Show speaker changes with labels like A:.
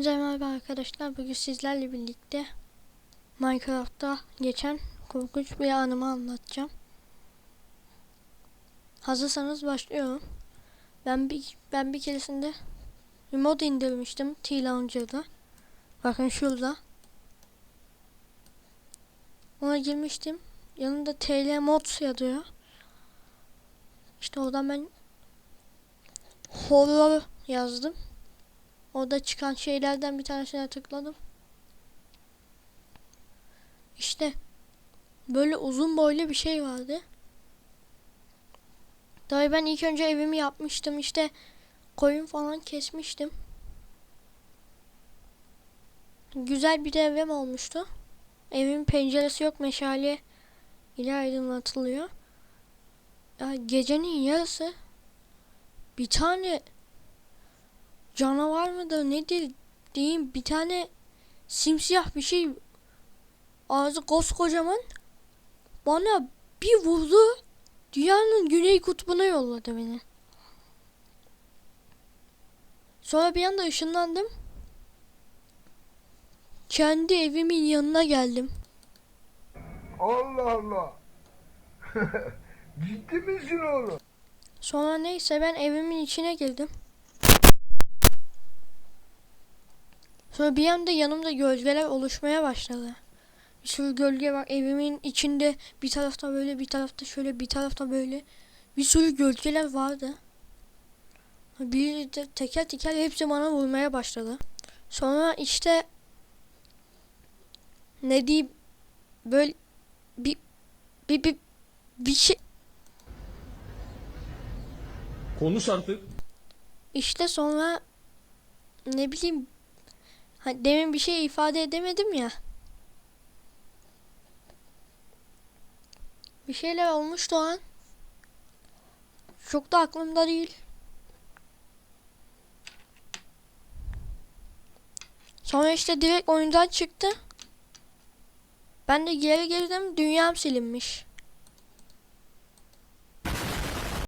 A: Hepinize merhaba arkadaşlar. Bugün sizlerle birlikte Minecraft'ta geçen korkunç bir anımı anlatacağım. Hazırsanız başlıyorum. Ben bir ben bir keresinde bir mod indirmiştim T-Launcher'da. Bakın şurada. Ona girmiştim. Yanında TL Mods yazıyor. İşte oradan ben horror yazdım. Orada çıkan şeylerden bir tanesine tıkladım. İşte böyle uzun boylu bir şey vardı. Tabii ben ilk önce evimi yapmıştım. İşte koyun falan kesmiştim. Güzel bir evim olmuştu. Evimin penceresi yok meşale ile aydınlatılıyor. Ya gecenin yarısı bir tane canavar mıdır nedir diyeyim bir tane simsiyah bir şey ağzı koskocaman bana bir vurdu dünyanın güney kutbuna yolladı beni. Sonra bir anda ışınlandım. Kendi evimin yanına geldim.
B: Allah Allah. Ciddi misin oğlum?
A: Sonra neyse ben evimin içine girdim. Sonra bir anda yanımda gölgeler oluşmaya başladı. Bir sürü gölge var evimin içinde bir tarafta böyle bir tarafta şöyle bir tarafta böyle bir sürü gölgeler vardı. Bir de teker teker hepsi bana vurmaya başladı. Sonra işte ne diyeyim böyle bir bir bir, bir şey
C: Konuş artık.
A: İşte sonra ne bileyim hani demin bir şey ifade edemedim ya. Bir şeyler olmuştu o an. Çok da aklımda değil. Sonra işte direkt oyundan çıktı. Ben de geri girdim dünyam silinmiş.